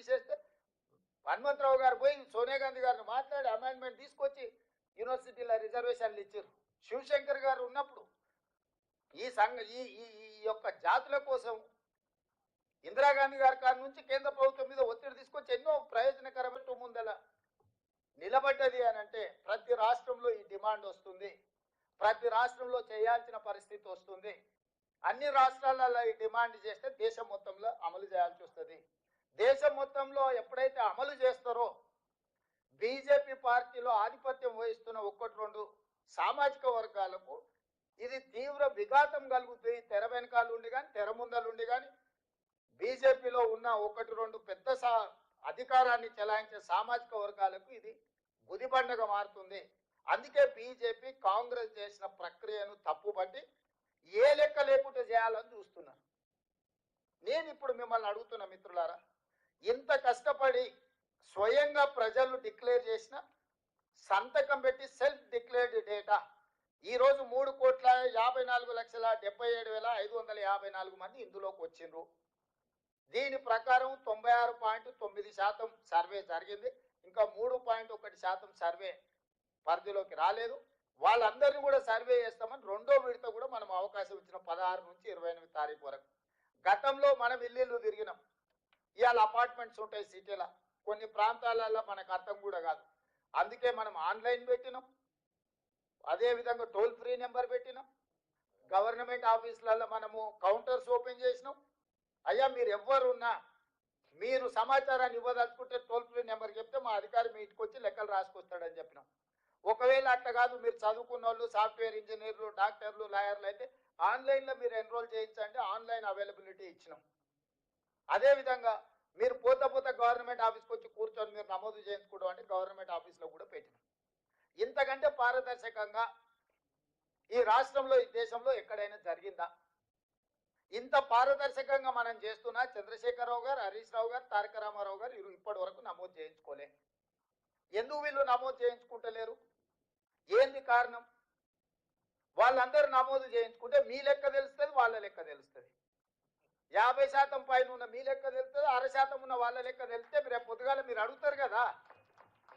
తీసేస్తే హనుమంతరావు గారు పోయి సోనియా గాంధీ గారిని మాట్లాడి అమెండ్మెంట్ తీసుకొచ్చి యూనివర్సిటీల రిజర్వేషన్లు ఇచ్చారు. శివశంకర్ గారు ఉన్నప్పుడు ఈ సంఘ ఈ ఈ ఈ యొక్క జాతుల కోసం ఇందిరాగాంధీ గారి కాడి నుంచి కేంద్ర ప్రభుత్వం మీద ఒత్తిడి తీసుకొచ్చి ఎన్నో ప్రయోజనకరమైన ముందల నిలబడ్డది అని అంటే ప్రతి రాష్ట్రంలో ఈ డిమాండ్ వస్తుంది. ప్రతి రాష్ట్రంలో చేయాల్సిన పరిస్థితి వస్తుంది. అన్ని రాష్ట్రాలలో ఈ డిమాండ్ చేస్తే దేశం మొత్తంలో అమలు చేయాల్సి వస్తుంది. దేశం మొత్తంలో ఎప్పుడైతే అమలు చేస్తారో బీజేపీ పార్టీలో ఆధిపత్యం వహిస్తున్న ఒక్కటి రెండు సామాజిక వర్గాలకు ఇది తీవ్ర విఘాతం కలుగుతుంది. తెర వెనకాల ఉండి కానీ తెర ముందలుండి కానీ బీజేపీలో ఉన్న ఒకటి రెండు పెద్ద సా అధికారాన్ని చెలాయించే సామాజిక వర్గాలకు ఇది గుదిబండగా మారుతుంది. అందుకే బీజేపీ కాంగ్రెస్ చేసిన ప్రక్రియను తప్పుపట్టి ఏ లెక్క లేకుండా చేయాలని చూస్తున్నారు. నేను ఇప్పుడు మిమ్మల్ని అడుగుతున్న మిత్రులారా ఇంత కష్టపడి స్వయంగా ప్రజలు డిక్లేర్ చేసిన సంతకం పెట్టి సెల్ఫ్ డిక్లేర్డ్ డేటా. ఈ రోజు మూడు కోట్ల యాభై నాలుగు లక్షల డెబ్బై ఏడు వేల ఐదు వందల యాభై నాలుగు మంది ఇందులోకి వచ్చిండ్రు. దీని ప్రకారం తొంభై ఆరు పాయింట్ తొమ్మిది శాతం సర్వే జరిగింది. ఇంకా మూడు పాయింట్ ఒకటి శాతం సర్వే పరిధిలోకి రాలేదు. వాళ్ళందరినీ కూడా సర్వే చేస్తామని రెండో విడత కూడా మనం అవకాశం ఇచ్చిన పదహారు నుంచి ఇరవై ఎనిమిది తారీఖు వరకు. గతంలో మనం ఇల్లు తిరిగినాం. ఇవాళ అపార్ట్మెంట్స్ ఉంటాయి సిటీలో. కొన్ని ప్రాంతాలలో మనకు అర్థం కూడా కాదు. అందుకే మనం ఆన్లైన్ పెట్టినాం. అదే విధంగా టోల్ ఫ్రీ నెంబర్ పెట్టినాం. గవర్నమెంట్ ఆఫీసులలో మనము కౌంటర్స్ ఓపెన్ చేసినాం. అయ్యా మీరు ఎవ్వరున్నా మీరు సమాచారాన్ని ఇవ్వదలుచుకుంటే టోల్ ఫ్రీ నెంబర్ చెప్తే మా అధికారి మీ ఇంటికి వచ్చి లెక్కలు రాసుకొస్తాడని చెప్పినాం. ఒకవేళ అట్లా కాదు మీరు చదువుకున్న వాళ్ళు సాఫ్ట్వేర్ ఇంజనీర్లు డాక్టర్లు లాయర్లు అయితే ఆన్లైన్లో మీరు ఎన్రోల్ చేయించండి ఆన్లైన్ అవైలబిలిటీ ఇచ్చినాం. అదేవిధంగా మీరు పోతా పోతా గవర్నమెంట్ ఆఫీస్కి వచ్చి కూర్చొని మీరు నమోదు చేయించుకోవడం అంటే గవర్నమెంట్ ఆఫీస్లో కూడా పెట్టినాం. ఇంతకంటే పారదర్శకంగా ఈ రాష్ట్రంలో ఈ దేశంలో ఎక్కడైనా జరిగిందా? ఇంత పారదర్శకంగా మనం చేస్తున్నా చంద్రశేఖరరావు గారు హరీష్ రావు గారు తారక రామారావు గారు వీరు ఇప్పటి వరకు నమోదు చేయించుకోలే. ఎందుకు వీళ్ళు నమోదు చేయించుకుంటలేరు? ఏంది కారణం? వాళ్ళందరూ నమోదు చేయించుకుంటే మీ లెక్క తెలుస్తుంది వాళ్ళ లెక్క తెలుస్తుంది. యాభై శాతం పైన ఉన్న మీ లెక్క తెలుస్తుంది అర శాతం ఉన్న వాళ్ళ లెక్క తెలిస్తే రేపు పొద్దుగాల మీరు అడుగుతారు కదా.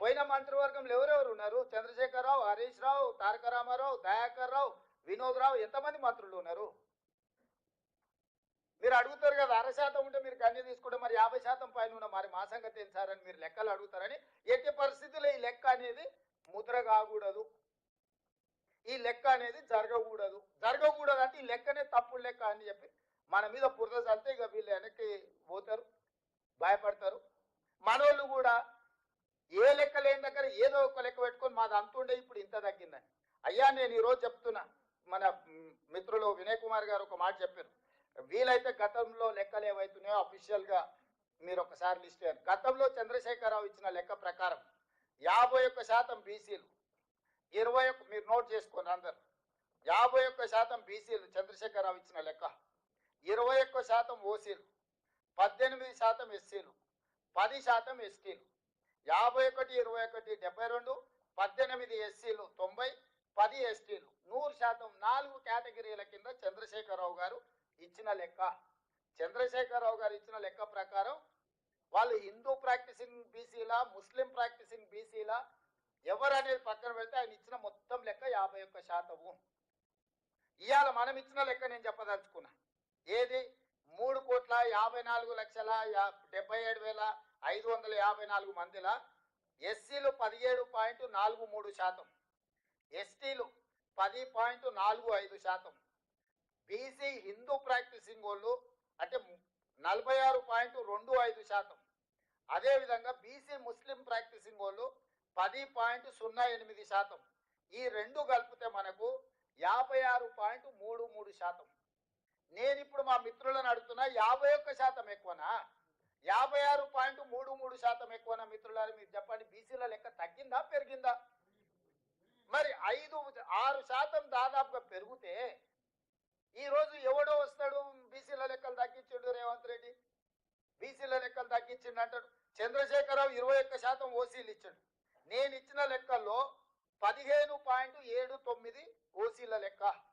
పోయిన మంత్రివర్గంలో ఎవరెవరు ఉన్నారు? చంద్రశేఖరరావు హరీష్ రావు తారక రామారావు దయాకర్ రావు వినోద్ రావు ఎంతమంది మంత్రులు ఉన్నారు? మీరు అడుగుతారు కదా అర శాతం ఉంటే మీరు కన్య తీసుకుంటే మరి యాభై శాతం పైన ఉన్న మరి మా సంగతి ఏం సార్ అని మీరు లెక్కలు అడుగుతారని ఎట్టి పరిస్థితుల్లో ఈ లెక్క అనేది ముద్ర కాకూడదు. ఈ లెక్క అనేది జరగకూడదు. జరగకూడదు అంటే ఈ లెక్కనే తప్పుడు లెక్క అని చెప్పి మన మీద బురద చల్లితే ఇక వీళ్ళు వెనక్కి పోతారు భయపడతారు. మనోళ్ళు కూడా ఏ లెక్క లేని దగ్గర ఏదో ఒక లెక్క పెట్టుకొని మాది అంతుండే ఇప్పుడు ఇంత తగ్గిందని. అయ్యా నేను ఈరోజు చెప్తున్నా మన మిత్రులు వినయ్ కుమార్ గారు ఒక మాట చెప్పారు. వీలైతే గతంలో లెక్కలు ఏవైతున్నాయో అఫీషియల్గా మీరు ఒకసారి లిస్ట్ అయ్యారు గతంలో చంద్రశేఖరరావు ఇచ్చిన లెక్క ప్రకారం యాభై ఒక్క శాతం బీసీలు ఇరవై ఒక్క మీరు నోట్ చేసుకోండి అందరు. యాభై ఒక్క శాతం బీసీలు చంద్రశేఖరరావు ఇచ్చిన లెక్క. ఇరవై ఒక్క శాతం ఓసీలు పద్దెనిమిది శాతం ఎస్సీలు పది శాతం ఎస్టీలు యాభై ఒకటి ఇరవై ఒకటి డెబ్బై రెండు పద్దెనిమిది ఎస్సీలు తొంభై పది ఎస్టీలు నూరు శాతం నాలుగు కేటగిరీల కింద చంద్రశేఖరరావు గారు ఇచ్చిన లెక్క. చంద్రశేఖరరావు గారు ఇచ్చిన లెక్క ప్రకారం వాళ్ళు హిందూ ప్రాక్టీసింగ్ బీసీలా ముస్లిం ప్రాక్టీసింగ్ బీసీలా ఎవరు అనేది పక్కన పెడితే ఆయన ఇచ్చిన మొత్తం లెక్క యాభై ఒక్క శాతము. ఇవాళ మనం ఇచ్చిన లెక్క నేను చెప్పదలుచుకున్నా. ఏది? మూడు కోట్ల యాభై నాలుగు లక్షల డెబ్బై ఏడు వేల ఐదు వందల యాభై నాలుగు మందిల ఎస్సీలు పదిహేడు పాయింట్ నాలుగు మూడు శాతం. ఎస్టీలు పది పాయింట్ నాలుగు ఐదు శాతం. బీసీ హిందూ ప్రాక్టీసింగ్ వాళ్ళు అంటే నలభై ఆరు పాయింట్ రెండు ఐదు శాతం. అదేవిధంగా బీసీ ముస్లిం ప్రాక్టీసింగ్ వాళ్ళు పది పాయింట్ సున్నా ఎనిమిది శాతం. ఈ రెండు కలిపితే మనకు యాభై ఆరు పాయింట్ మూడు మూడు శాతం. నేను ఇప్పుడు మా మిత్రులను అడుగుతున్నా యాభై ఒక్క శాతం ఎక్కువనా? యాభై ఆరు పాయింట్ మూడు మూడు శాతం ఎక్కువనా మిత్రులని మీరు చెప్పండి బీసీల లెక్క తగ్గిందా పెరిగిందా? మరి ఐదు ఆరు శాతం దాదాపుగా పెరిగితే ఈరోజు ఎవడో వస్తాడు బీసీల లెక్కలు తగ్గించిండు రేవంత్ రెడ్డి? బీసీల లెక్కలు తగ్గించిండు అంటాడు. చంద్రశేఖరరావు ఇరవై ఒక్క శాతం ఓసీలు ఇచ్చాడు. నేను ఇచ్చిన లెక్కల్లో పదిహేను పాయింట్ ఏడు తొమ్మిది ఓసీల లెక్క.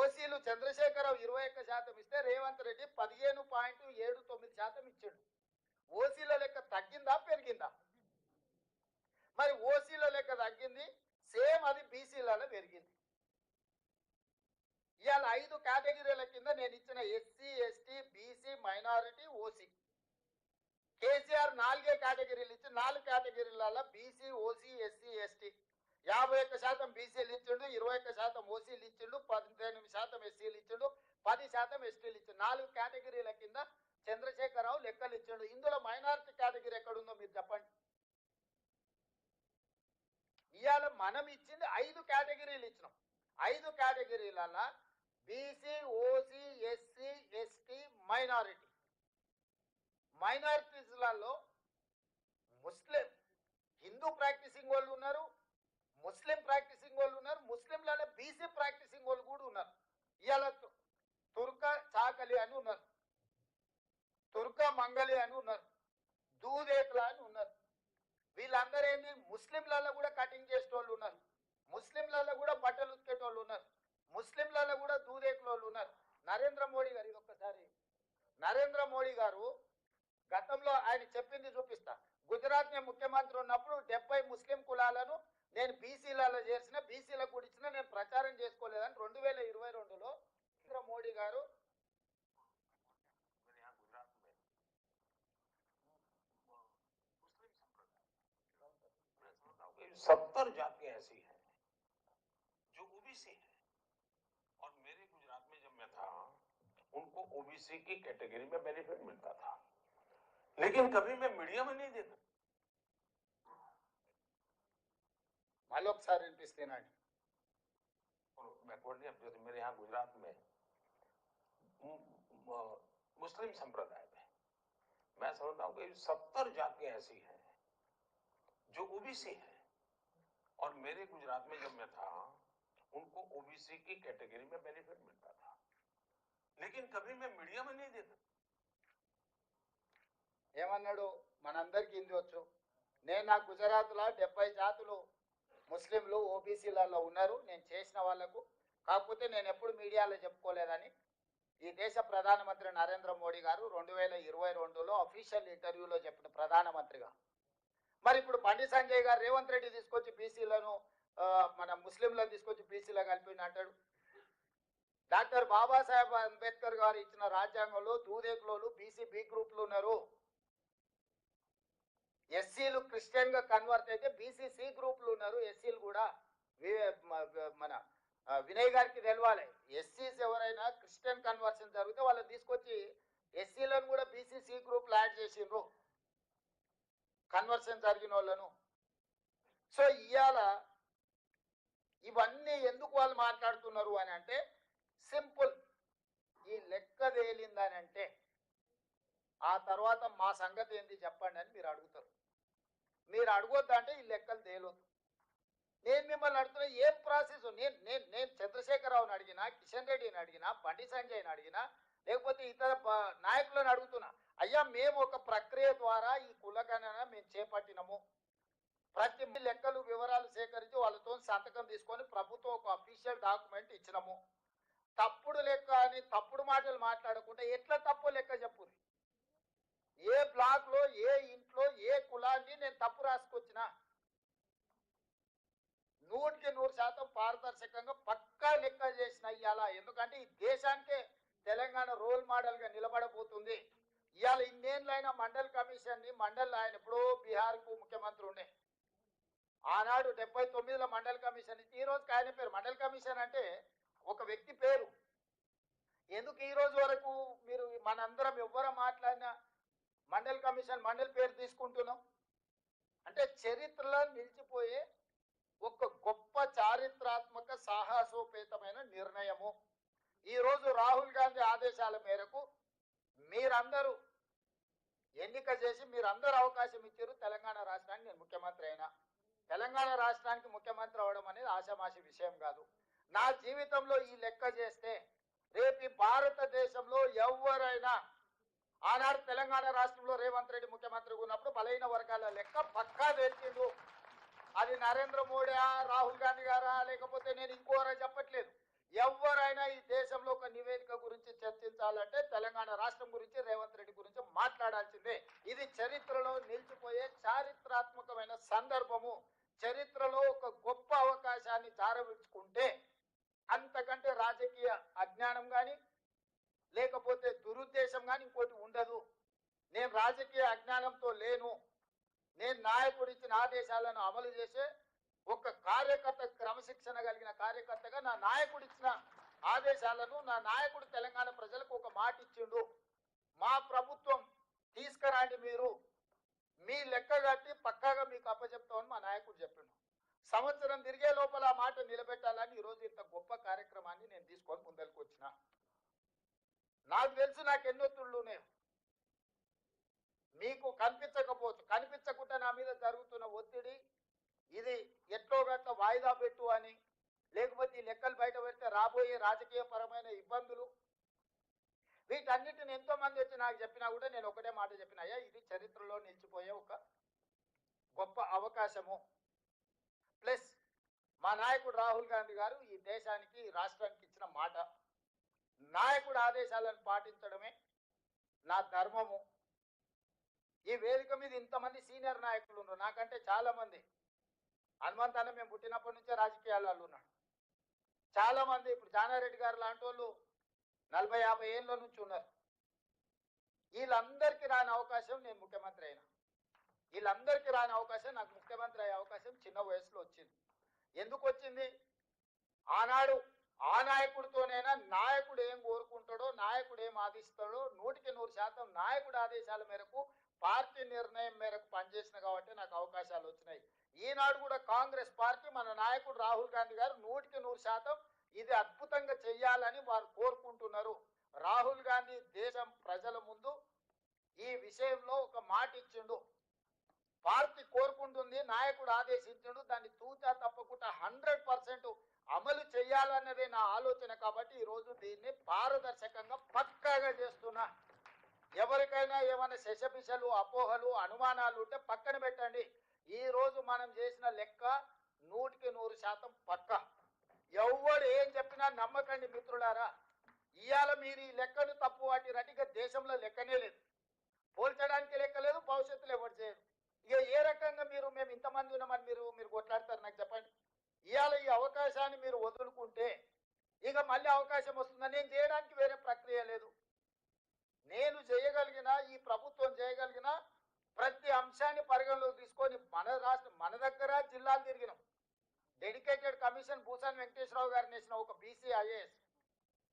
ఓసీలు చంద్రశేఖరరావు ఇరవై ఒక్క శాతం ఇస్తే రేవంత్ రెడ్డి పదిహేను పాయింట్ ఏడు తొమ్మిది శాతం ఇచ్చాడు. ఓసీల లెక్క తగ్గిందా పెరిగిందా? మరి ఓసీల లెక్క తగ్గింది సేమ్ అది బీసీలలో పెరిగింది. ఇవాళ ఐదు కేటగిరీల కింద నేను ఇచ్చిన SC ST BC minority OC. KCR నాలుగే కేటగిరీలు ఇచ్చి నాలుగు కేటగిరీలలో బీసీ ఓసీ ఎస్సీ ఎస్టీ. యాభై ఒక్క శాతం బీసీలు ఇచ్చిండు ఇరవై ఒక్క శాతం ఓసీలు ఇచ్చిండు పద్దెనిమిది శాతం ఎస్సీలు ఇచ్చిండు పది శాతం ఎస్టీలు ఇచ్చిండు. నాలుగు కేటగిరీల కింద చంద్రశేఖరరావు లెక్కలు ఇచ్చిండు. ఇందులో మైనారిటీ కేటగిరీ ఎక్కడుందో మీరు చెప్పండి. ఇవాళ మనం ఇచ్చింది ఐదు కేటగిరీలు ఇచ్చినాం. ఐదు కేటగిరీలలో BC OC SC ST minority. మైనారిటీస్లలో ముస్లిం హిందూ ప్రాక్టీసింగ్ వాళ్ళు ఉన్నారు ముస్లిం ప్రాక్టీసింగ్ వాళ్ళు ఉన్నారు ముస్లింలలో బీసీ ప్రాక్టీసింగ్ వాళ్ళు కూడా ఉన్నారు. ఇవాళ తు- తుర్క చాకలి అని ఉన్నారు. తుర్క మంగలి అని ఉన్నారు. దూదేకుల అని ఉన్నారు. వీళ్ళందరూ ఏంది? ముస్లింలలో కూడా కటింగ్ చేసేటోళ్ళు ఉన్నారు. ముస్లింలలో కూడా బట్టలు ఉతికేటోళ్ళు ఉన్నారు. ముస్లింలలో కూడా దూదేకుల వాళ్ళు ఉన్నారు. నరేంద్ర మోడీ గారు ఇది ఒక్కసారి. నరేంద్ర మోడీ గారు గతంలో ఆయన చెప్పింది చూపిస్తా. గుజరాత్ ముఖ్యమంత్రి ఉన్నప్పుడు డెబ్బై ముస్లిం కులాలను నేను బీసీలలో చేసిన బీసీలకు కూడా ఇచ్చిన నేను ప్రచారం చేసుకోలేదని రెండు వేల ఇరవై రెండులో నరేంద్ర మోడీ గారు मेरे यहाँ गुजरात में मुस्लिम संप्रदाय मैं समझता हूँ कि सत्तर जातियां ऐसी हैं जो ओबीसी हैं और मेरे गुजरात में जब मैं था उनको ओबीसी की कैटेगरी में बेनिफिट मिलता था लेकिन कभी मैं मीडिया में नहीं देखा మళ్ళీ ఒకసారి వినిపిస్తున్నాండి और बैकवर्ड नहीं अब जैसे मेरे यहाँ गुजरात में मु- म- मुस्लिम संप्रदाय में मैं समझता हूँ कि सत्तर जातियां ऐसी हैं जो ओबीसी हैं और मेरे गुजरात में जब मैं था उनको ओबीसी की कैटेगरी में बेनिफिट मिलता था लेकिन कभी मैं मीडिया में नहीं देखा ఏమన్నాడు మనందరికీ హిందీ వచ్చు నేను నా గుజరాత్లో డెబ్బై జాతులు ముస్లింలు ఓబీసీలలో ఉన్నారు నేను చేసిన వాళ్ళకు కాకపోతే నేను ఎప్పుడు మీడియాలో చెప్పుకోలేదని. ఈ దేశ ప్రధానమంత్రి నరేంద్ర మోడీ గారు రెండు వేల ఇరవై రెండులో అఫీషియల్ ఇంటర్వ్యూలో చెప్పిన ప్రధానమంత్రిగా. మరి ఇప్పుడు బండి సంజయ్ గారు రేవంత్ రెడ్డి తీసుకొచ్చి బీసీలను మన ముస్లింలను తీసుకొచ్చి బీసీలో కలిపిండి అంటాడు. డాక్టర్ బాబాసాహెబ్ అంబేద్కర్ గారు ఇచ్చిన రాజ్యాంగంలో దూదేకులోలు బీసీ బి గ్రూప్లు ఉన్నారు. ఎస్సీలు క్రిస్టియన్గా కన్వర్ట్ అయితే బీసీసీ గ్రూపులు ఉన్నారు. ఎస్సీలు కూడా వి- మన వినయ్ గారికి తెలవాలి. ఎస్సీస్ ఎవరైనా క్రిస్టియన్ కన్వర్షన్ జరిగితే వాళ్ళు తీసుకొచ్చి ఎస్సీలను కూడా బీసీసీ గ్రూప్లు యాడ్ చేసిండ్రు. కన్వర్షన్ జరిగిన వాళ్ళను. సో ఇవాళ ఇవన్నీ ఎందుకు వాళ్ళు మాట్లాడుతున్నారు అని అంటే సింపుల్. ఈ లెక్క తేలిందని అంటే ఆ తర్వాత మా సంగతి ఏంది చెప్పండి అని మీరు అడుగుతారు. మీరు అడగొద్దు అంటే ఈ లెక్కలు తేలొద్దు. నేను మిమ్మల్ని అడుగుతున్నా ఏం ప్రాసెస్? నేను నేను నేను చంద్రశేఖరరావుని అడిగినా కిషన్ రెడ్డిని అడిగినా బండి సంజయ్ని అడిగినా లేకపోతే ఇతర నాయకులను అడుగుతున్నా అయ్యా మేము ఒక ప్రక్రియ ద్వారా ఈ కులగణన మేము చేపట్టినము. ప్రతి లెక్కలు వివరాలు సేకరించి వాళ్ళతో సంతకం తీసుకొని ప్రభుత్వం ఒక అఫీషియల్ డాక్యుమెంట్ ఇచ్చినాము. తప్పుడు లెక్క అని తప్పుడు మాటలు మాట్లాడకుండా ఎట్లా తప్పు లెక్క చెప్పుది ఏ బ్లాక్లో ఏ ఇంట్లో ఏ కులాన్ని నేను తప్పు రాసుకొచ్చిన నూటికి నూరు శాతం పారదర్శకంగా పక్కా లెక్క చేసిన ఇవాళ ఎందుకంటే ఈ దేశానికే తెలంగాణ రోల్ మోడల్గా నిలబడబోతుంది ఇవాళ ఇన్నేళ్ళైన మండల్ కమిషన్ని మండల్ ఆయన ఎప్పుడో బీహార్కు ముఖ్యమంత్రి ఉండే. ఆనాడు డెబ్బై తొమ్మిదిలో మండల్ కమిషన్ ఇచ్చి ఈ రోజుకి ఆయన పేరు మండల్ కమిషన్ అంటే ఒక వ్యక్తి పేరు. ఎందుకు ఈ రోజు వరకు మీరు మనందరం ఎవ్వరు మాట్లాడినా మండల్ కమిషన్ మండల్ పేరు తీసుకుంటున్నాం. అంటే చరిత్రలో నిలిచిపోయే ఒక గొప్ప చారిత్రాత్మక సాహసోపేతమైన నిర్ణయము. ఈరోజు రాహుల్ గాంధీ ఆదేశాల మేరకు మీరందరూ ఎన్నిక చేసి మీరందరూ అవకాశం ఇచ్చారు తెలంగాణ రాష్ట్రానికి నేను ముఖ్యమంత్రి అయినా. తెలంగాణ రాష్ట్రానికి ముఖ్యమంత్రి అవడం అనేది ఆషామాషి విషయం కాదు. నా జీవితంలో ఈ లెక్క చేస్తే రేపు భారతదేశంలో ఎవరైనా ఆనాడు తెలంగాణ రాష్ట్రంలో రేవంత్ రెడ్డి ముఖ్యమంత్రిగా ఉన్నప్పుడు బలైన వర్గాల లెక్క పక్కా తెలిసిండు అది నరేంద్ర మోడీ రాహుల్ గాంధీ గారా లేకపోతే నేను ఇంకోరా చెప్పట్లేదు. ఎవరైనా ఈ దేశంలో ఒక నివేదిక గురించి చర్చించాలంటే తెలంగాణ రాష్ట్రం గురించి రేవంత్ రెడ్డి గురించి మాట్లాడాల్సిందే. ఇది చరిత్రలో నిలిచిపోయే చారిత్రాత్మకమైన సందర్భము. చరిత్రలో ఒక గొప్ప అవకాశాన్ని జారవించుకుంటే అంతకంటే రాజకీయ అజ్ఞానం కానీ లేకపోతే దురుద్దేశం కానీ ఇంకోటి ఉండదు. నేను రాజకీయ అజ్ఞానంతో లేను. నేను నాయకుడు ఇచ్చిన ఆదేశాలను అమలు చేసే ఒక కార్యకర్త క్రమశిక్షణ కలిగిన కార్యకర్తగా నా నాయకుడు ఇచ్చిన ఆదేశాలను నా నాయకుడు తెలంగాణ ప్రజలకు ఒక మాట ఇచ్చిండు. మా ప్రభుత్వం తీసుకురండి మీరు. మీ లెక్క కట్టి పక్కాగా మీకు అప్పచెప్తామని మా నాయకుడు చెప్పిండు. సంవత్సరం తిరిగే లోపల ఆ మాట నిలబెట్టాలని ఈరోజు ఇంత గొప్ప కార్యక్రమాన్ని నేను తీసుకొని ముందరికి వచ్చిన నాకు తెలుసు నాకు ఎన్నొత్తుళ్ళు నేను మీకు కనిపించకపోవచ్చు. కనిపించకుండా నా మీద జరుగుతున్న ఒత్తిడి ఇది ఎట్లో గట్ల వాయిదా పెట్టు అని లేకపోతే ఈ లెక్కలు బయట పెడితే రాబోయే రాజకీయ పరమైన ఇబ్బందులు. వీటన్నిటిని ఎంతో మంది వచ్చి నాకు చెప్పినా కూడా నేను ఒకటే మాట చెప్పిన అయ్యా ఇది చరిత్రలో నిలిచిపోయే ఒక గొప్ప అవకాశము. ప్లస్ మా నాయకుడు రాహుల్ గాంధీ గారు ఈ దేశానికి ఈ రాష్ట్రానికి ఇచ్చిన మాట. నాయకుడు ఆదేశాలను పాటించడమే నా ధర్మము. ఈ వేదిక మీద ఇంతమంది సీనియర్ నాయకులు ఉన్నారు. నాకంటే చాలా మంది హనుమంత్ అన్న మేము పుట్టినప్పటి నుంచే రాజకీయాలలో ఉన్నాడు చాలా మంది ఇప్పుడు జానారెడ్డి గారు లాంటి వాళ్ళు నలభై యాభై ఏళ్ళ నుంచి ఉన్నారు. వీళ్ళందరికీ రాని అవకాశం నేను ముఖ్యమంత్రి అయినా. వీళ్ళందరికీ రాని అవకాశం నాకు ముఖ్యమంత్రి అయ్యే అవకాశం చిన్న వయసులో వచ్చింది. ఎందుకు వచ్చింది? ఆనాడు ఆ నాయకుడితోనైనా నాయకుడు ఏం కోరుకుంటాడో నాయకుడు ఏం ఆదిస్తాడో నూటికి నూరు శాతం నాయకుడి ఆదేశాల మేరకు పార్టీ నిర్ణయం మేరకు పనిచేసిన కాబట్టి నాకు అవకాశాలు వచ్చినాయి. ఈనాడు కూడా కాంగ్రెస్ పార్టీ మన నాయకుడు రాహుల్ గాంధీ గారు నూటికి నూరు శాతం ఇది అద్భుతంగా చెయ్యాలని వారు కోరుకుంటున్నారు. రాహుల్ గాంధీ దేశం ప్రజల ముందు ఈ విషయంలో ఒక మాట ఇచ్చిండు. పార్టీ కోరుకుంటుంది నాయకుడు ఆదేశించిండు దాన్ని తూచా తప్పకుండా హండ్రెడ్ పర్సెంట్ అమలు చేయాలన్నదే నా ఆలోచన కాబట్టి ఈరోజు దీన్ని పారదర్శకంగా పక్కాగా చేస్తున్నా. ఎవరికైనా ఏమైనా శశపిశలు అపోహలు అనుమానాలు ఉంటే పక్కన పెట్టండి. ఈ రోజు మనం చేసిన లెక్క నూటికి నూరు శాతం పక్క. ఎవడు ఏం చెప్పినా నమ్మకండి మిత్రులారా. ఇవాళ మీరు ఈ లెక్కను తప్పు వాటి రటిగా దేశంలో లెక్కనే లేదు. పోల్చడానికి లెక్క లేదు భవిష్యత్తులో ఎవరు చేయరు ఇక ఏ రకంగా మీరు మేము ఇంతమంది ఉన్నామని మీరు మీరు కొట్లాడతారు నాకు చెప్పండి. ఇవాళ ఈ అవకాశాన్ని మీరు వదులుకుంటే ఇక మళ్ళీ అవకాశం వస్తుందని నేను చేయడానికి వేరే ప్రక్రియ లేదు. నేను చేయగలిగిన ఈ ప్రభుత్వం చేయగలిగిన ప్రతి అంశాన్ని పరిగణలోకి తీసుకొని మన రాష్ట్రం మన దగ్గర జిల్లాలు తిరిగినాం. డెడికేటెడ్ కమిషన్ భూషణ్ వెంకటేశ్వరరావు గారిని వేసిన ఒక BC IAS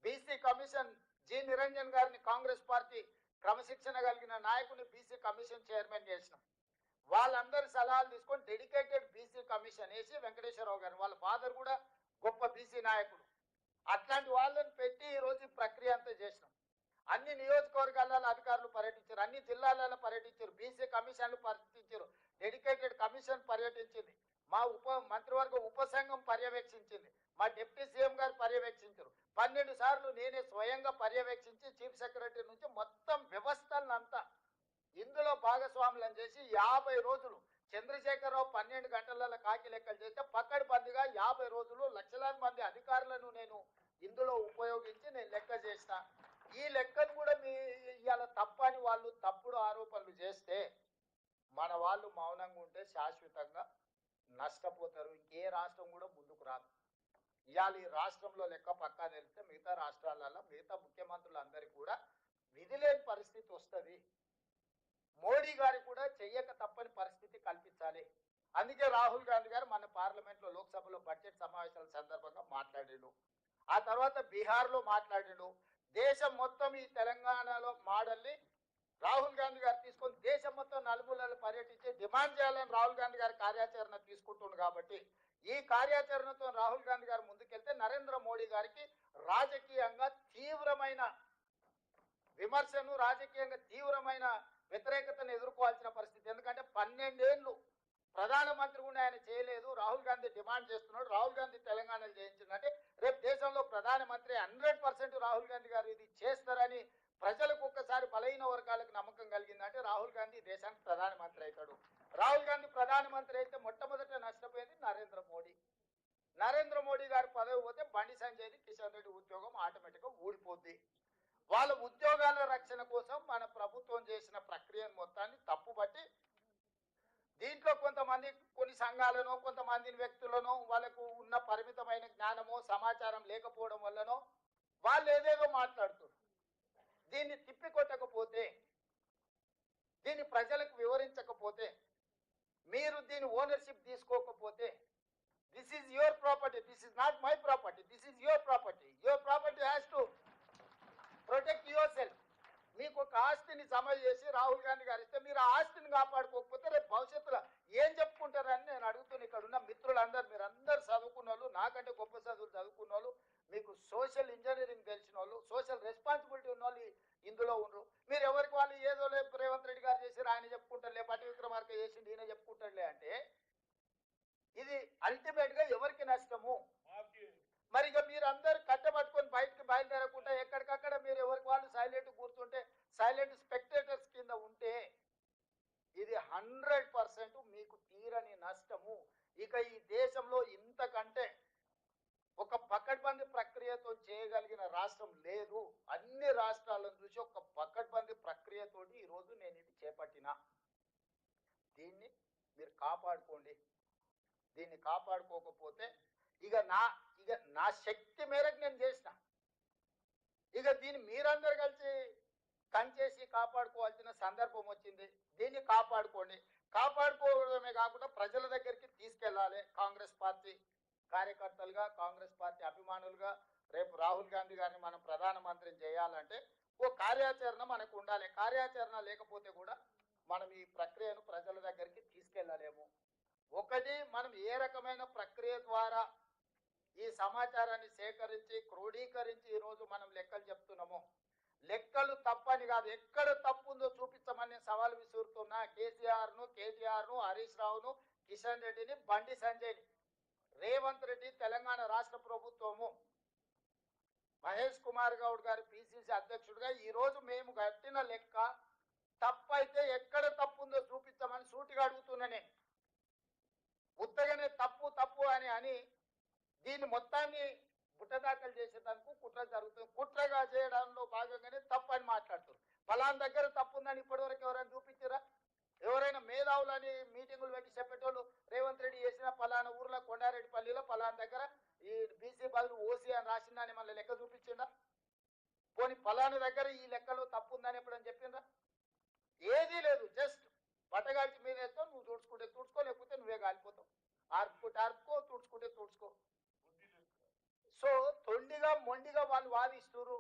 BC commission G Niranjan గారిని కాంగ్రెస్ పార్టీ క్రమశిక్షణ కలిగిన నాయకుని బీసీ కమిషన్ చైర్మన్ చేసినాం వాళ్ళందరి సలహాలు తీసుకొని డెడికేటెడ్ బీసీ కమిషన్ వేసి వెంకటేశ్వరరావు గారు వాళ్ళ ఫాదర్ కూడా గొప్ప బీసీ నాయకుడు. అట్లాంటి వాళ్ళని పెట్టి ఈ రోజు ఈ ప్రక్రియ అంతా చేసినాం. అన్ని నియోజకవర్గాలలో అధికారులు పర్యటించారు అన్ని జిల్లాలలో పర్యటించారు బీసీ కమిషన్లు పర్యటించారు డెడికేటెడ్ కమిషన్ పర్యటించింది మా ఉప మంత్రివర్గ ఉపసంఘం పర్యవేక్షించింది మా డిప్యూటీ సీఎం గారు పర్యవేక్షించారు. పన్నెండు సార్లు నేనే స్వయంగా పర్యవేక్షించి చీఫ్ సెక్రటరీ నుంచి మొత్తం వ్యవస్థలను అంతా ఇందులో భాగస్వాములను చేసి యాభై రోజులు చంద్రశేఖరరావు పన్నెండు గంటలలో కాకి లెక్కలు చేస్తే పక్కడి పందిగా యాభై రోజులు లక్షలాది మంది అధికారులను నేను ఇందులో ఉపయోగించి నేను లెక్క చేసిన ఈ లెక్కను కూడా మీ ఇవాళ తప్పని వాళ్ళు తప్పుడు ఆరోపణలు చేస్తే మన వాళ్ళు మౌనంగా ఉంటే శాశ్వతంగా నష్టపోతారు. ఇంకే రాష్ట్రం కూడా ముందుకు రాదు. ఇవాళ ఈ రాష్ట్రంలో లెక్క పక్కా తెలిస్తే మిగతా రాష్ట్రాలలో మిగతా ముఖ్యమంత్రులందరికీ కూడా విధి లేని పరిస్థితి వస్తుంది. మోడీ గారు కూడా చెయ్యక తప్పని పరిస్థితి కల్పించాలి. అందుకే రాహుల్ గాంధీ గారు మన పార్లమెంట్లో లోక్సభలో బడ్జెట్ సమావేశాల సందర్భంగా మాట్లాడిండు. ఆ తర్వాత బీహార్లో మాట్లాడిండు. దేశం మొత్తం ఈ తెలంగాణలో మోడల్ని రాహుల్ గాంధీ గారు తీసుకొని దేశం మొత్తం నలుమూలలు పర్యటించి డిమాండ్ చేయాలని రాహుల్ గాంధీ గారి కార్యాచరణ తీసుకుంటుంది కాబట్టి ఈ కార్యాచరణతో రాహుల్ గాంధీ గారు ముందుకెళ్తే నరేంద్ర మోడీ గారికి రాజకీయంగా తీవ్రమైన విమర్శను రాజకీయంగా తీవ్రమైన వ్యతిరేకతను ఎదుర్కోవాల్సిన పరిస్థితి. ఎందుకంటే పన్నెండేళ్ళు ప్రధానమంత్రి కూడా ఆయన చేయలేదు. రాహుల్ గాంధీ డిమాండ్ చేస్తున్నాడు. రాహుల్ గాంధీ తెలంగాణలో చేయించిందంటే రేపు దేశంలో ప్రధానమంత్రి హండ్రెడ్ పర్సెంట్ రాహుల్ గాంధీ గారు ఇది చేస్తారని ప్రజలకు ఒక్కసారి బలహీన వర్గాలకు నమ్మకం కలిగిందంటే రాహుల్ గాంధీ దేశానికి ప్రధానమంత్రి అవుతాడు రాహుల్ గాంధీ ప్రధానమంత్రి అయితే మొట్టమొదట నష్టపోయేది నరేంద్ర మోడీ. నరేంద్ర మోడీ గారు పదవి పోతే బండి సంజయ్ది కిషన్ రెడ్డి ఉద్యోగం ఆటోమేటిక్గా ఊడిపోద్ది. వాళ్ళ ఉద్యోగాల రక్షణ కోసం మన ప్రభుత్వం చేసిన ప్రక్రియను మొత్తాన్ని తప్పుబట్టి దీంట్లో కొంతమంది కొన్ని సంఘాలను కొంతమంది వ్యక్తులను వాళ్ళకు ఉన్న పరిమితమైన జ్ఞానమో సమాచారం లేకపోవడం వల్లనో వాళ్ళు ఏదేదో మాట్లాడుతున్నారు. దీన్ని తిప్పికొట్టకపోతే దీన్ని ప్రజలకు వివరించకపోతే మీరు దీని ఓనర్షిప్ తీసుకోకపోతే this is your property this is not my property this is your property your property has to protect yourself మీకు ఒక ఆస్తిని జమ చేసి రాహుల్ గాంధీ గారు ఇస్తే మీరు ఆస్తిని కాపాడుకోకపోతే రేపు భవిష్యత్తులో ఏం చెప్పుకుంటారని నేను అడుగుతున్నా ఇక్కడ ఉన్న మిత్రులందరూ మీరు అందరు చదువుకున్న వాళ్ళు నాకంటే గొప్ప చదువులు చదువుకున్న వాళ్ళు మీకు సోషల్ ఇంజనీరింగ్ తెలిసిన వాళ్ళు సోషల్ రెస్పాన్సిబిలిటీ ఉన్న వాళ్ళు ఇందులో ఉండరు మీరు ఎవరికి వాళ్ళు ఏదో లే రేవంత్ రెడ్డి గారు చేసి ఆయన చెప్పుకుంటారులే పట్టి విక్రమార్క చేసిండు ఈయన చెప్పుకుంటారులే అంటే ఇది అల్టిమేట్గా ఎవరికి నష్టము మరి ఇక మీరు అందరు కట్టబట్టుకొని బయటకు బయలుదేరకుండా ఎక్కడికక్కడ మీరు ఎవరికి వాళ్ళు సైలెంట్ కూర్చుంటే సైలెంట్ స్పెక్టేటర్స్ కింద ఉంటే ఇది హండ్రెడ్ పర్సెంట్ మీకు తీరని నష్టము ఇక ఈ దేశంలో ఇంతకంటే ఒక పకడ్బందీ ప్రక్రియతో చేయగలిగిన రాష్ట్రం లేదు అన్ని రాష్ట్రాలను చూసి ఒక పకడ్బందీ ప్రక్రియతోటి ఈరోజు నేను ఇది చేపట్టిన దీన్ని మీరు కాపాడుకోండి. దీన్ని కాపాడుకోకపోతే ఇక నా ఇక నా శక్తి మేరకు నేను చేసిన. ఇక దీన్ని మీరందరు కలిసి కంచేసి కాపాడుకోవాల్సిన సందర్భం వచ్చింది. దీన్ని కాపాడుకోండి. కాపాడుకోవడమే కాకుండా ప్రజల దగ్గరికి తీసుకెళ్ళాలి. కాంగ్రెస్ పార్టీ కార్యకర్తలుగా కాంగ్రెస్ పార్టీ అభిమానులుగా రేపు రాహుల్ గాంధీ గారిని మనం ప్రధానమంత్రిని చేయాలంటే ఓ కార్యాచరణ మనకు ఉండాలి. కార్యాచరణ లేకపోతే కూడా మనం ఈ ప్రక్రియను ప్రజల దగ్గరికి తీసుకెళ్ళలేము. ఒకటి మనం ఏ రకమైన ప్రక్రియ ద్వారా ఈ సమాచారాన్ని సేకరించి క్రోడీకరించి ఈరోజు మనం లెక్కలు చెప్తున్నాము. లెక్కలు తప్పని కాదు. ఎక్కడ తప్పు ఉందో చూపించమని సవాల్ విసురుతున్నా కేసీఆర్ను కేటీఆర్ను హరీష్ రావును కిషన్ రెడ్డిని బండి సంజయ్ని రేవంత్ రెడ్డి తెలంగాణ రాష్ట్ర ప్రభుత్వము. మహేష్ కుమార్ గౌడ్ గారు పిసిసి అధ్యక్షుడిగా ఈరోజు మేము కట్టిన లెక్క తప్పైతే ఎక్కడ తప్పు ఉందో చూపించమని సూటిగా అడుగుతున్నా నేను. ఉత్తగానే తప్పు తప్పు అని అని దీన్ని మొత్తాన్ని బుట్టదాఖలు చేసేదానికి కుట్ర జరుగుతుంది. కుట్రగా చేయడంలో భాగంగానే తప్పు అని మాట్లాడుతారు ఫలాన్ దగ్గర తప్పు ఉందని ఇప్పటివరకు ఎవరైనా చూపించారా? ఎవరైనా మేధావులని మీటింగులు పెట్టి చెప్పేటోళ్ళు రేవంత్ రెడ్డి చేసిన ఫలానా ఊర్లో కొండారెడ్డిపల్లిలో పలానా దగ్గర ఈ బీసీ బదులు ఓసీ అని రాసిందని మళ్ళీ లెక్క చూపించిందా పోనీ పలానా దగ్గర ఈ లెక్కలో తప్పు ఉందని ఎప్పుడని చెప్పిందా ఏదీ లేదు జస్ట్ పట్టగాల్చి మీద వేస్తావు నువ్వు తుడుచుకుంటే తుడుచుకో లేకపోతే నువ్వే కాలిపోతావు. ఆర్పుకుంటే ఆర్పుకో తుడుచుకుంటే తుడుచుకో. సో తొండిగా మొండిగా వాళ్ళు వాదిస్తున్నారు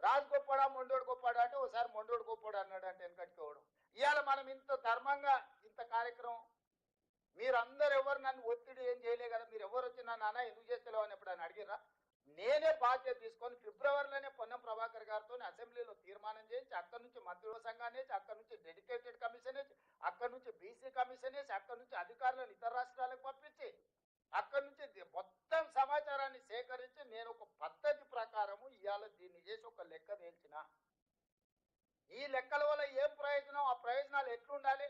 రాజు గొప్పడా మొండోడు గొప్పడా అంటే ఒకసారి మొండోడు గొప్పడు అన్నాడు అంటే వెనకట్టుకోవడం ఇవాళ మనం ఇంత ధర్మంగా ఇంత కార్యక్రమం మీరందరు ఎవరు నన్ను ఒత్తిడి ఏం చేయలే కదా మీరు ఎవరు వచ్చి నన్ను అన్న ఎందుకు చేస్తలేవు అని ఎప్పుడైనా అడిగిరా నేనే బాధ్యత తీసుకొని ఫిబ్రవరిలోనే పొన్నం ప్రభాకర్ గారితో అసెంబ్లీలో తీర్మానం చేయించి అక్కడి నుంచి మంత్రుల సంఘాన్ని వేసి అక్కడి నుంచి డెడికేటెడ్ కమిషన్ వేసి అక్కడి నుంచి బీసీ కమిషన్ వేసి అక్కడి నుంచి అధికారులను ఇతర రాష్ట్రాలకు పంపించి అక్కడి నుంచి మొత్తం సమాచారాన్ని సేకరించి నేను ఒక పద్ధతి ప్రకారము ఇవాళ దీన్ని చేసి ఒక లెక్క తేల్చిన. ఈ లెక్కల వల్ల ఏం ప్రయోజనం? ఆ ప్రయోజనాలు ఎట్లుండాలి?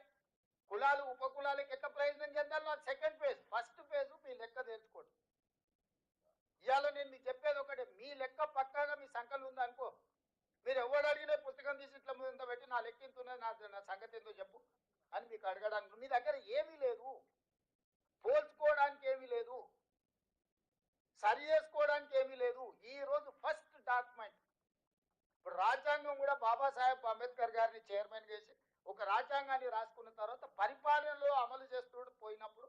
కులాలు ఉపకులాలకు ఎట్లా ప్రయోజనం చెందాలో? సెకండ్ ఫేజ్ ఫస్ట్ ఫేజ్ మీ లెక్క తెలుసుకోండి ఇవాళ నేను మీకు చెప్పేది ఒకటే మీ లెక్క పక్కాగా మీ సంకలు ఉందనుకో మీరు ఎవడు అడిగినా పుస్తకం తీసి ఇట్లా ముందు పెట్టి నా లెక్క ఇంత ఉన్నది నా నా సంగతి ఏందో చెప్పు. అని మీకు అడగడానికి మీ దగ్గర ఏమీ లేదు. పోల్చుకోవడానికి ఏమీ లేదు. సరి చేసుకోవడానికి ఏమీ లేదు. ఈ రోజు ఫస్ట్ డాక్యుమెంట్ ఇప్పుడు రాజ్యాంగం కూడా బాబాసాహెబ్ అంబేద్కర్ గారిని చైర్మన్ చేసి ఒక రాజ్యాంగాన్ని రాసుకున్న తర్వాత పరిపాలనలో అమలు చేస్తూ పోయినప్పుడు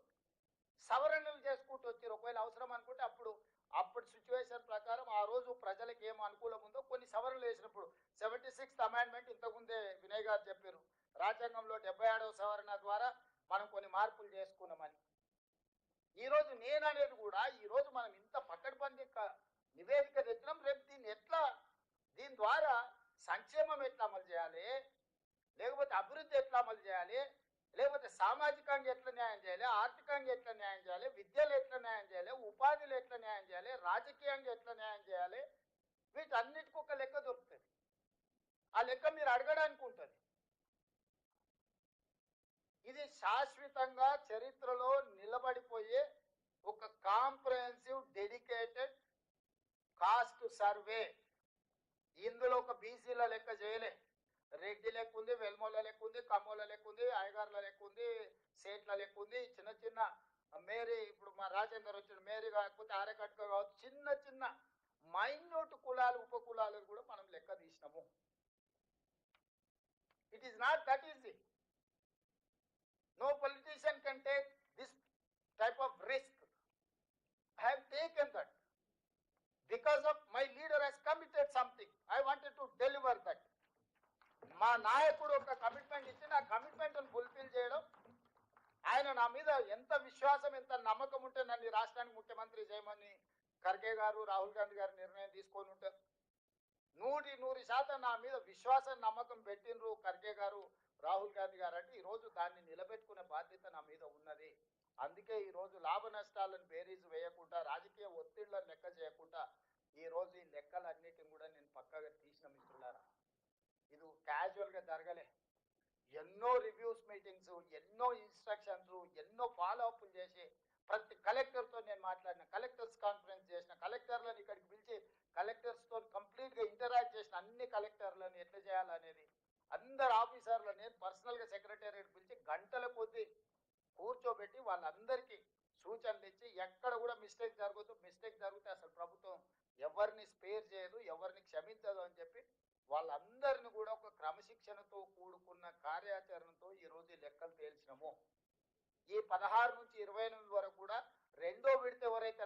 సవరణలు చేసుకుంటూ వచ్చారు ఒకవేళ అవసరం అనుకుంటే అప్పుడు అప్పటి సిచ్యువేషన్ ప్రకారం ఆ రోజు ప్రజలకు ఏం అనుకూలం ఉందో కొన్ని సవరణలు వేసినప్పుడు సెవెంటీ సిక్స్త్ అమెండ్మెంట్ ఇంతకుముందే వినయ్ గారు చెప్పారు. రాజ్యాంగంలో డెబ్బై ఆడవ సవరణ ద్వారా మనం కొన్ని మార్పులు చేసుకున్నామని. ఈ రోజు నేను అనేది కూడా ఈ రోజు మనం ఇంత పక్కడి క- నివేదిక తెచ్చినాం రేపు దీన్ని ఎట్లా దీని ద్వారా సంక్షేమం ఎట్లా అమలు చేయాలి లేకపోతే అభివృద్ధి ఎట్లా అమలు చేయాలి లేకపోతే సామాజికంగా ఎట్లా న్యాయం చేయాలి? ఆర్థికంగా ఎట్లా న్యాయం చేయాలి? విద్యలు ఎట్లా న్యాయం చేయాలి? ఉపాధిలో ఎట్లా న్యాయం చేయాలి? రాజకీయంగా ఎట్లా న్యాయం చేయాలి? వీటన్నిటికీ ఒక లెక్క దొరుకుతుంది. ఆ లెక్క మీరు అడగడానికి ఉంటుంది. ఇది శాశ్వతంగా చరిత్రలో నిలబడిపోయే ఒక కాంప్రహెన్సివ్ డెడికేటెడ్ కాస్ట్ సర్వే. ఇందులో ఒక బీసీల లెక్క చేయలే. రెడ్డి లెక్క ఉంది వెల్మోల లెక్క ఉంది కమ్మోల లెక్క ఉంది అయ్యగారుల లెక్క ఉంది సేట్ల లెక్క ఉంది చిన్న చిన్న మేరీ ఇప్పుడు మా రాజేందర్ వచ్చిన మేరీ కాకపోతే ఆరకట్క కావచ్చు చిన్న చిన్న మైన్యూట్ కులాలు ఉపకులాలు కూడా మనం లెక్క తీసినాము. It is not that easy no politician can take this type of risk I have taken that because of my leader he's committed something I wanted to deliver that మా నాయకుడు ఒక కమిట్మెంట్ ఇచ్చి నా commitment fulfil చేయడం ఆయన నా మీద ఎంత విశ్వాసం ఎంత నమ్మకం ఉంటే నన్ను ఈ రాష్ట్రానికి ముఖ్యమంత్రి చేయమని ఖర్గే గారు రాహుల్ గాంధీ గారు నిర్ణయం తీసుకొని ఉంటారు నూటి నూరు శాతం నా మీద విశ్వాసం నమ్మకం పెట్టినరు ఖర్గే గారు రాహుల్ గాంధీ గారు. అంటే ఈరోజు దాన్ని నిలబెట్టుకునే బాధ్యత నా మీద ఉన్నది. అందుకే ఈరోజు లాభ నష్టాలను బేరీజు వేయకుండా రాజకీయ ఒత్తిళ్ళను లెక్క చేయకుండా ఈరోజు ఈ లెక్కలన్నిటిని కూడా నేను పక్కగా తీసిన మిత్రులారా. ఇది క్యాజువల్గా జరగలే. ఎన్నో రివ్యూస్ మీటింగ్స్ ఎన్నో ఇన్స్ట్రక్షన్స్ ఎన్నో ఫాలో అప్లు చేసి ప్రతి కలెక్టర్తో నేను మాట్లాడిన కలెక్టర్స్ కాన్ఫరెన్స్ చేసిన కలెక్టర్లను ఇక్కడికి పిలిచి కలెక్టర్స్తో కంప్లీట్గా ఇంటరాక్ట్ చేసిన అన్ని కలెక్టర్లను ఎట్లా చేయాలనేది అందరు ఆఫీసర్లు నేను పర్సనల్గా సెక్రటేరియట్ పిలిచి గంటల కొద్దీ కూర్చోబెట్టి వాళ్ళందరికీ సూచనలు ఇచ్చి ఎక్కడ కూడా మిస్టేక్ జరగదు మిస్టేక్ జరిగితే అసలు ప్రభుత్వం ఎవరిని స్పేర్ చేయదు ఎవరిని క్షమించదు అని చెప్పి వాళ్ళందరిని కూడా ఒక క్రమశిక్షణతో కూడుకున్న కార్యాచరణతో ఈరోజు లెక్కలు తేల్చినాము. ఈ పదహారు నుంచి ఇరవై ఎనిమిది వరకు కూడా రెండో విడత ఎవరైతే